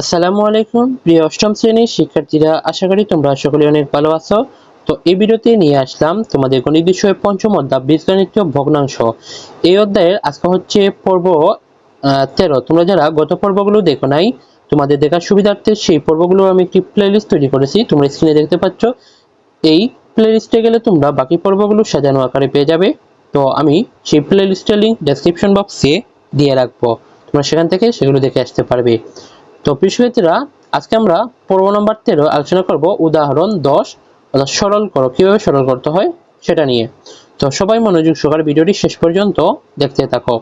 আসসালামু আলাইকুম, প্রিয় অষ্টম শ্রেণির শিক্ষার্থীরা, আশা করি তোমরা সকলে অনেক ভালো আছো। তো এই ভিডিওতে নিয়ে আসলাম তোমাদের গণিত বিষয়ে পঞ্চম অধ্যায়, বীজগণিত ভগ্নাংশ। এই অধ্যায়ের আজকে হচ্ছে পর্ব তেরো। তোমরা যারা গত পর্বগুলো দেখো নাই, তোমাদের দেখার সুবিধার্থে সেই পর্বগুলো আমি একটি প্লেলিস্ট তৈরি করেছি। তোমরা স্ক্রিনে দেখতে পাচ্ছ, এই প্লেলিস্টে গেলে তোমরা বাকি পর্বগুলো সাজানো আকারে পেয়ে যাবে। তো আমি সেই প্লেলিস্টের লিঙ্ক ডেসক্রিপশন বক্সে দিয়ে রাখব। তোমরা সেখান থেকে সেগুলো দেখে আসতে পারবে। তো প্রিয় আজকে আমরা পর্ব নম্বর তেরো আলোচনা করব উদাহরণ দশ, অর্থাৎ সরল করো। কীভাবে সরল করতে হয় সেটা নিয়ে। তো সবাই মনোযোগ সহকারে ভিডিওটি শেষ পর্যন্ত দেখতে থাকো।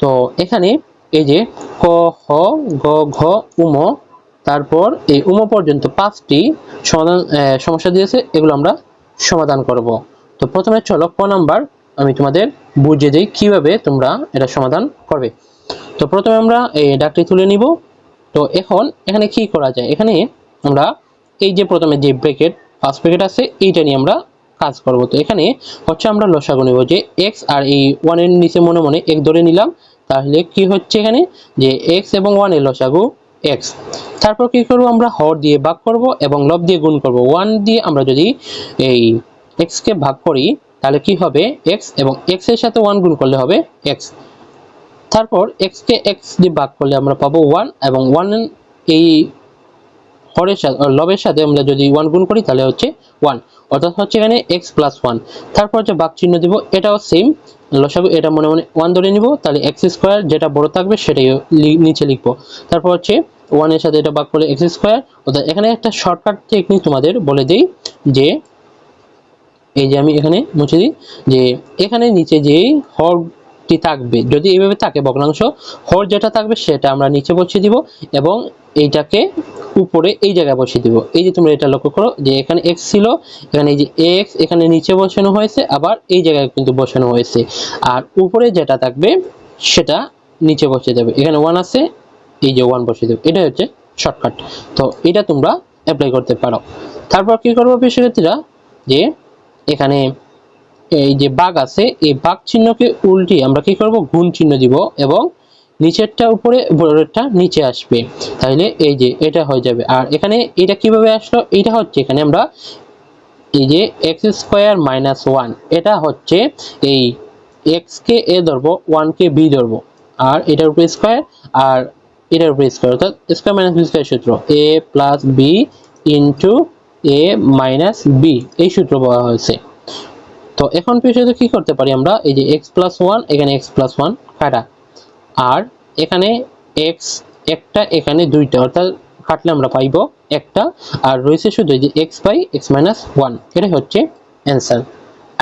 তো এখানে এই যে ক, হ, গ, ঘ, উম, তারপর এই উম পর্যন্ত পাঁচটি সমাধান সমস্যা দিয়েছে, এগুলো আমরা সমাধান করব। তো প্রথমে চলো ক নাম্বার, আমি তোমাদের বুঝিয়ে দিই কীভাবে তোমরা এটা সমাধান করবে। তো প্রথমে আমরা এই ডাকটি তুলে নিব। তো এখন এখানে কি করা যায়? এখানে আমরা এই যে প্রথমে যে ব্র্যাকেট ফার্স্ট ব্র্যাকেট আছে, এইটা নিয়ে আমরা কাজ করব। তো এখানে হচ্ছে আমরা লসাগু নিব যে এক্স আর এই ওয়ানের নিচে মনে মনে এক ধরে নিলাম, তাহলে কি হচ্ছে এখানে? যে এক্স এবং ওয়ানের লসাগু এক্স তারপর কি করব? আমরা হর দিয়ে ভাগ করব এবং লব দিয়ে গুণ করব। ওয়ান দিয়ে আমরা যদি এই এক্স কে ভাগ করি, তাহলে কি হবে? এক্স এবং এক্সের সাথে ওয়ান গুণ করলে হবে এক্স তারপর x কে x দিয়ে ভাগ করলে আমরা পাবো ওয়ান এবং ওয়ান এই হরের সাথে লবের সাথে আমরা যদি ওয়ান গুণ করি তাহলে হচ্ছে ওয়ান অর্থাৎ হচ্ছে এখানে এক্স প্লাস ওয়ান তারপর যে ভাগ চিহ্ন দিব, এটাও সেম লসাগু এটা মনে মনে ওয়ান ধরে নিব, তাহলে এক্স স্কোয়ার যেটা বড় থাকবে সেটাই নিচে লিখব। তারপর হচ্ছে ওয়ানের সাথে এটা ভাগ করলে এক্স স্কোয়ার অর্থাৎ এখানে একটা শর্টকাট টেকনিক তোমাদের বলে দিই যে, এই যে আমি এখানে মুছে দিই, যে এখানে নিচে যে হরটি থাকবে। যদি এইভাবে থাকে ভগ্নাংশ, হর যেটা থাকবে সেটা আমরা নিচে বসিয়ে দিব এবং এইটাকে উপরে এই জায়গায় বসিয়ে দিব। এই যে তোমরা এটা লক্ষ্য করো যে এখানে এক্স ছিল, এখানে এই যে এক্স এখানে নিচে বসানো হয়েছে, আবার এই জায়গায় কিন্তু বসানো হয়েছে। আর উপরে যেটা থাকবে সেটা নিচে বসিয়ে যাবে এখানে ওয়ান আছে, এই যে ওয়ান বসিয়ে দেবে। এটা হচ্ছে শর্টকাট তো এটা তোমরা অ্যাপ্লাই করতে পারো। তারপর কি করব শিক্ষার্থীরা যে এখানে এই যে বাঘ আছে, এই বাঘ চিহ্নকে উল্টি আমরা কি করব? গুণ চিহ্ন দিব এবং নিচেরটা উপরে বড়েরটা নিচে আসবে। তাহলে এই যে এটা হয়ে যাবে। আর এখানে এটা কীভাবে আসলো? এটা হচ্ছে এখানে আমরা এই যে এক্স স্কোয়ার মাইনাস ওয়ান এটা হচ্ছে এই এক্স কে এ ধরবো ওয়ান কে বি ধরবো। আর এটার উপরে স্কোয়ার আর এটার উপরে স্কোয়ার অর্থাৎ স্কোয়ার মাইনাস বি স্কোয়ার সূত্র। A plus B into A minus B এই সূত্র বলা হয়েছে। তো এখন পেশাতে কি করতে পারি আমরা? এই যে এক্স প্লাস ওয়ান এখানে এক্স প্লাস ওয়ান কাটা। আর এখানে এক্স একটা, এখানে দুইটা। অর্থাৎ কাটলে আমরা পাইবো একটা। আর রয়েছে শুধু যে X by X minus one এটাই হচ্ছে অ্যান্সার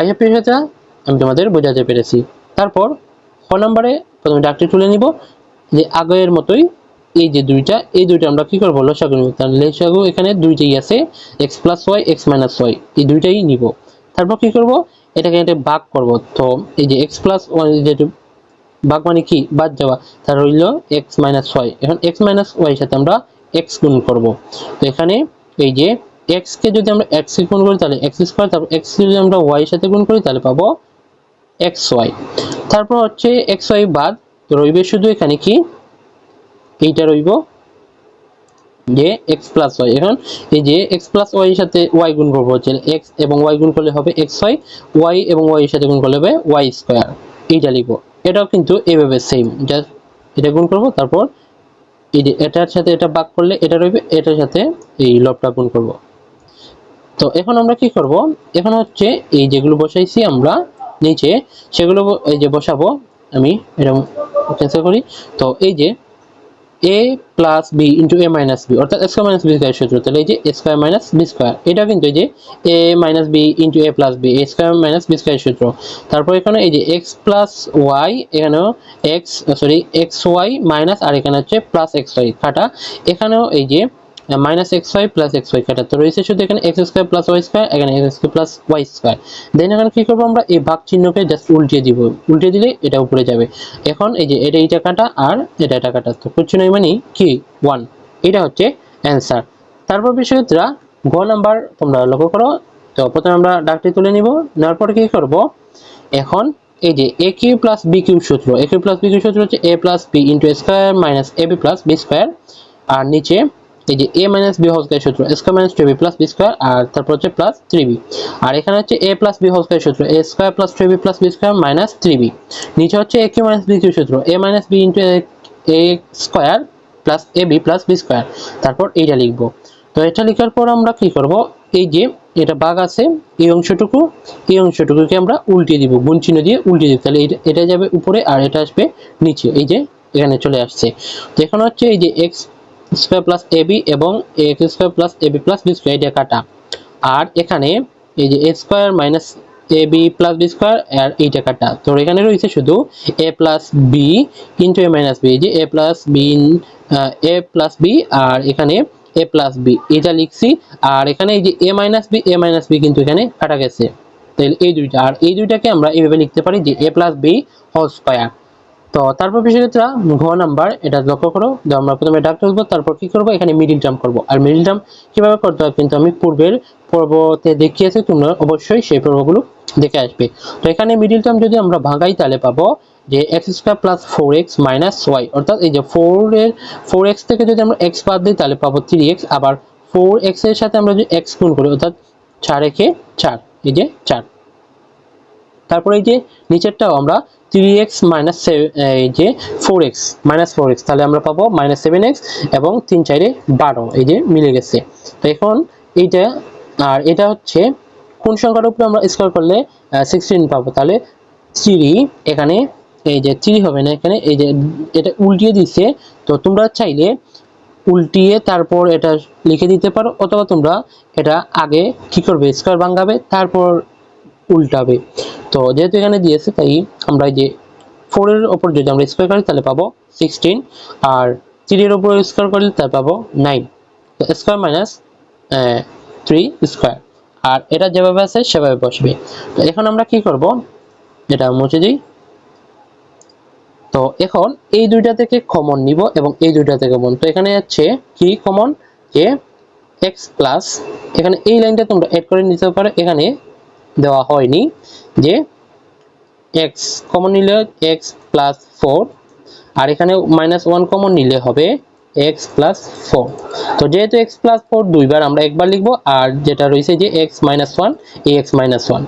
আইয়া পেশাটা আমি তোমাদের বোঝাতে পেরেছি। তারপর খ নম্বরে প্রথমে ডাকটি তুলে নিব। যে আগের মতোই এই যে দুইটা, এই দুইটা আমরা কি করব? লসাগু নিব। তাহলে লসাগু এখানে দুইটাই আছে X plus Y X minus Y এই দুইটাই নিব। তারপর কি করব? এটাকে এটা ভাগ করব। তো এই যে এক্স প্লাস ওয়ান ভাগ মানে কি? বাদ যাওয়া। তার হইল এক্স মাইনাস ওয়াই এখন এক্স মাইনাস ওয়াই সাথে আমরা এক্স গুণ করব। তো এখানে এই যে এক্স কে যদি আমরা এক্স গুণ করি, তাহলে এক্স স্কোয়ার তারপর এক্স যদি আমরা ওয়াই সাথে গুণ করি, তাহলে পাবো এক্স ওয়াই তারপর হচ্ছে এক্স ওয়াই বাদ, রইবে শুধু এখানে কি? এইটা রইব যে এক্স প্লাস ওয়াই এখন এই যে এক্স প্লাস ওয়াই এর সাথে ওয়াই গুণ করব হচ্ছে এক্স এবং ওয়াই গুণ করলে হবে এক্স ওয়াই ওয়াই এবং ওয়াই এর সাথে গুণ করলে হবে ওয়াই স্কোয়ার এইটা লিখব। এটাও কিন্তু এইভাবে সেম জাস্ট এটা গুণ করব, তারপর এই যে এটার সাথে এটা ভাগ করলে এটা রইবে, এটার সাথে এই লবটা গুণ করব। তো এখন আমরা কি করব? এখন হচ্ছে এই যেগুলো বসাইছি আমরা, নিচে সেগুলো এই যে বসাবো, আমি এটা ক্যান্সেল করি। তো এই যে A plus B into A minus B অর্থাৎ স্কোয়ার মাইনাস বি স্কোয়ার সূত্র। তাহলে এই যে স্কোয়ার মাইনাস বি স্কোয়ার এটা কিন্তু এই যে A minus B into A plus B A square minus B square সূত্র। তারপর এখানে এই যে এক্স প্লাস ওয়াই এখানেও X sorry X Y minus আর এখানে হচ্ছে প্লাস এক্স ওয়াই কাটা। এখানেও এই যে minus X Y plus X Y কাটা। তো রয়েছে শুধু এখানে X square plus Y square এখানে X square plus Y square then এখানে কি করব আমরা? এই ভাগ চিহ্নকে জাস্ট উল্টিয়ে দিব। উল্টে দিলে এটা উপরে যাবে। এখন এই যে এটা এইটা কাটা আর এটা কাটা। তো কিছু নয় মানে কি? ওয়ান এটা হচ্ছে অ্যান্সার তারপর বিষয়টা গ নাম্বার তোমরা লক্ষ্য করো। তো প্রথমে আমরা ডাকটি তুলে নিব। নেওয়ার পরে কি করব? এখন এই যে A cube plus B cube সূত্র। A cube plus B cube সূত্র হচ্ছে A plus B into square minus A B plus B square আর নিচে এই যে A minus B whole square সূত্র square minus two B plus B square আর তারপর হচ্ছে plus three B আর এখানে হচ্ছে A plus B whole square সূত্র A square plus three B plus B square minus three B নিচে হচ্ছে A cube minus B cube সূত্র A minus B into A square plus A B plus B square তারপর এইটা লিখব। তো এটা লেখার পর আমরা কি করব? এই যে এটা বাঘ আছে, এই অংশটুকু, এই অংশটুকুকে আমরা উল্টে দিব, গুণ চিহ্ন দিয়ে উল্টে দিব। তাহলে এটা যাবে উপরে আর এটা আসবে নিচে। এই যে এখানে চলে আসছে। তো এখন হচ্ছে এই যে X square plus A B এবং X square plus A B plus B square এটা কাটা আর এখানে এই যে A square minus A B plus B square আর এইটা কাটা তো এখানে রয়েছে শুধু A plus B into A minus B যে A plus B A plus B আর এখানে এ প্লাস বি এটা লিখছি। আর এখানে এই যে A minus B A minus B কিন্তু এখানে কাটা গেছে। তাহলে এই দুইটা, আর এই দুইটাকে আমরা এইভাবে লিখতে পারি যে A plus B whole square তো তারপর বিষয়ক্ষেত্রে ঘ নাম্বার, এটা লক্ষ্য করো, যে আমরা প্রথমে ডাক তুলবো তারপর কি করব, এখানে মিডিল টার্ম করব। আর মিডিল টার্ম কীভাবে করতে হয় কিন্তু আমি পূর্বের পর্বতে দেখিয়েছি, তোমরা অবশ্যই সেই পর্বগুলো দেখে আসবে। তো এখানে মিডিল টার্ম যদি আমরা ভাঙাই, তাহলে পাবো যে X square plus four X minus Y অর্থাৎ এই যে ফোর এর ফোর এক্স থেকে যদি আমরা এক্স বাদ দিই, তাহলে পাবো থ্রি এক্স আবার ফোর এক্সের সাথে আমরা যদি এক্স গুণ করি, অর্থাৎ চার একে চার, এই যে চার। তারপরে এই যে নিচেরটাও আমরা থ্রি এক্স মাইনাস এই যে four X minus four X তাহলে আমরা পাবো মাইনাস সেভেন এক্স এবং তিন চারে বারো, এই যে মিলে গেছে। তো এখন এইটা, আর এটা হচ্ছে কোন সংখ্যার উপরে আমরা স্কোয়ার করলে সিক্সটিন পাবো? তাহলে থ্রি এখানে, এই যে থ্রি হবে না এখানে, এই যে এটা উল্টিয়ে দিচ্ছে তো তোমরা চাইলে উল্টিয়ে তারপর এটা লিখে দিতে পারো, অথবা তোমরা এটা আগে কি করবে স্কোয়ার ভাঙাবে, তারপর উল্টাবে। তো যেহেতু এখানে দিয়েছে, তাই আমরা যে ফোরের ওপর যদি আমরা স্কোয়ার করি, তাহলে পাবো সিক্সটিন আর থ্রির ওপর স্কোয়ার করলে তাহলে পাবো nine square minus three square আর এটা যেভাবে আছে, সেভাবে বসবে। তো এখন আমরা কি করব? এটা মুছে দিই। তো এখন এই দুইটা থেকে কমন নিব এবং এই দুইটা থেকে কমন তো এখানে হচ্ছে কি কমন যে এক্স প্লাস এখানে এই লাইনটা তোমরা অ্যাড করে নিতে পারো। এখানে দেওয়া হয়নি যে এক্স কমন নিলে এক্স প্লাস ফোর আর এখানে মাইনাস ওয়ান কমন নিলে হবে এক্স প্লাস ফোর তো যেহেতু এক্স প্লাস ফোর দুইবার আমরা একবার লিখব, আর যেটা রয়েছে যে এক্স মাইনাস ওয়ান এই এক্স মাইনাস ওয়ান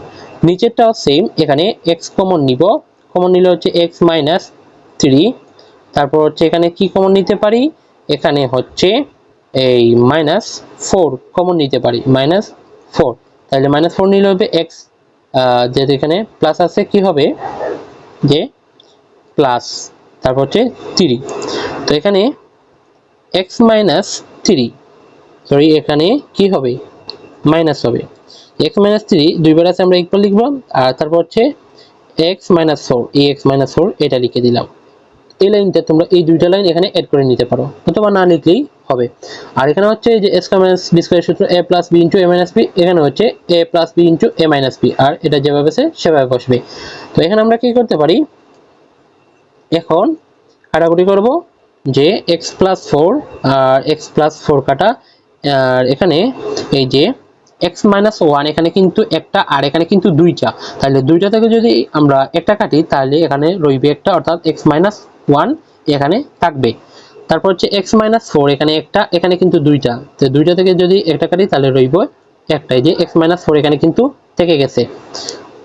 নিচেরটাও সেম এখানে এক্স কমন নিব। কমন নিলে হচ্ছে এক্স মাইনাস থ্রি তারপর হচ্ছে এখানে কি কমন নিতে পারি? এখানে হচ্ছে এই মাইনাস ফোর কমন নিতে পারি মাইনাস ফোর তাহলে মাইনাস ফোর নিলে হবে এক্স যেহেতু এখানে প্লাস আছে, কি হবে? যে প্লাস তারপর হচ্ছে থ্রি তো এখানে এক্স মাইনাস থ্রি সরি এখানে কি হবে? মাইনাস হবে। এক্স মাইনাস থ্রি দুইবার আছে আমরা একবার লিখব, আর তারপর হচ্ছে এক্স মাইনাস ফোর এই এক্স মাইনাস ফোর এটা লিখে দিলাম। এই লাইনটা তোমরা এই দুইটা লাইন এখানে অ্যাড করে নিতে পারো, অথবা না লিখলেই হবে। আর এখানে হচ্ছে যে এস মাইনাস বি স্কোয়ার সূত্র A plus B into A minus B এখানে হচ্ছে A plus B into A minus B আর এটা যেভাবে আছে সেভাবে বসবে। তো এখানে আমরা কি করতে পারি? এখন কাটাকুটি করব যে এক্স প্লাস ফোর আর এক্স প্লাস ফোর কাটা, আর এখানে এই যে এক্স মাইনাস ওয়ান এখানে কিন্তু একটা, আর এখানে কিন্তু দুইটা। তাহলে দুইটা থেকে যদি আমরা একটা কাটি, তাহলে এখানে রইবে একটা, অর্থাৎ এক্স মাইনাস ওয়ান এখানে থাকবে। তারপর হচ্ছে এক্স মাইনাস ফোর এখানে একটা, এখানে কিন্তু দুইটা। তো দুইটা থেকে যদি একটা কাটি, তাহলে রইব একটাই, যে এক্স মাইনাস ফোর এখানে কিন্তু থেকে গেছে।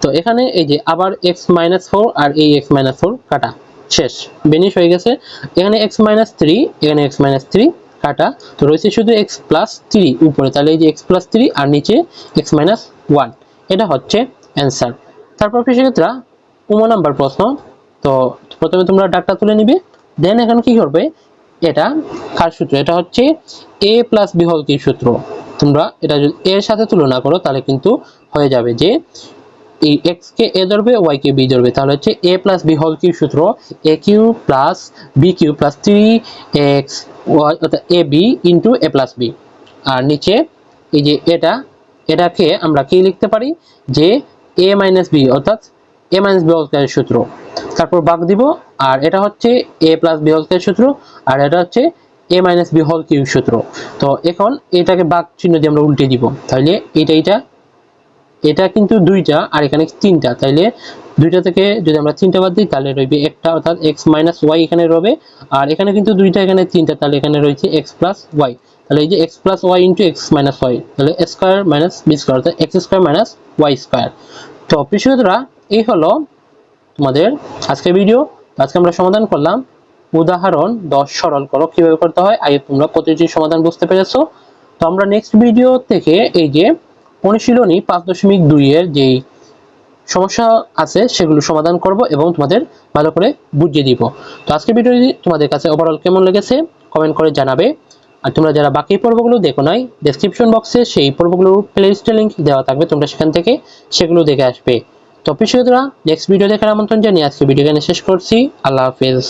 তো এখানে এই যে আবার এক্স মাইনাস ফোর আর এই এক্স মাইনাস ফোর কাটা। শেষ। বেনিশ হয়ে গেছে। এখানে এক্স মাইনাস থ্রি এখানে এক্স মাইনাস থ্রি কাটা। তো রয়েছে শুধু এক্স প্লাস থ্রি উপরে। তাহলে এই যে এক্স প্লাস থ্রি আর নিচে এক্স মাইনাস ওয়ান এটা হচ্ছে অ্যান্সার তারপর কৃষিক্ষেত্রা উমো নাম্বার প্রশ্ন। তো প্রথমে তোমরা ডাকটা তুলে নিবে। দেন এখানে কি করবে? এটা কার সূত্র, এটা হচ্ছে এ প্লাস বি হল কি সূত্র? তোমরা এটা যদি এর সাথে তুলনা করো, তাহলে কিন্তু হয়ে যাবে যে এই এক্স কে এ ধরবে ওয়াই কে বি ধরবে। তাহলে হচ্ছে A plus B whole cube সূত্র? A cube plus B cube plus three X Y অর্থাৎ A B into A plus B আর নিচে এই যে এটা, এটাকে আমরা কি লিখতে পারি? যে এ মাইনাস বি অর্থাৎ এ মাইনাস বি হল স্কয়ারের সূত্র। তারপর বাগ দিব, আর এটা হচ্ছে A plus B whole square সূত্র, আর এটা হচ্ছে A minus B whole cube সূত্র। তো এখন এটাকে বাগ চিহ্ন দিয়ে আমরা উল্টে দিব। তাহলে এটা এটা এটা কিন্তু দুইটা, আর এখানে তিনটা। তাইলে দুইটা থেকে যদি আমরা তিনটা বাদ দিই, তাহলে রইবে একটা, অর্থাৎ এক্স মাইনাস ওয়াই এখানে রবে, আর এখানে কিন্তু দুইটা, এখানে তিনটা, তাহলে এখানে রয়েছে এক্স প্লাস ওয়াই তাহলে এই যে X plus Y into X minus Y তাহলে স্কোয়ার মাইনাস বি স্কোয়ার অর্থাৎ X square minus Y square তো প্রিয় এই হলো তোমাদের আজকের ভিডিও আজকে আমরা সমাধান করলাম। উদাহরণ দশ সরল করো, কীভাবে করতে হয়? আগে তোমরা প্রতিটি সমাধান বুঝতে পেরেছ। তো আমরা নেক্সট ভিডিও থেকে এই যে অনুশীলনী পাঁচ দশমিক দুই এর যেই সমস্যা আছে, সেগুলো সমাধান করব এবং তোমাদের ভালো করে বুঝিয়ে দিব। তো আজকের ভিডিওটি তোমাদের কাছে ওভারঅল কেমন লেগেছে কমেন্ট করে জানাবে। আর তোমরা যারা বাকি পর্বগুলো দেখো নাই ডেসক্রিপশন বক্সে সেই পর্বগুলোর প্লেলিস্টের লিঙ্ক দেওয়া থাকবে, তোমরা সেখান থেকে সেগুলো দেখে আসবে। তো প্রিয় নেক্সট ভিডিও দেখার আমন্ত্রণ জানিয়ে আজকে ভিডিও এখানে শেষ করছি। আল্লাহ হাফেজ।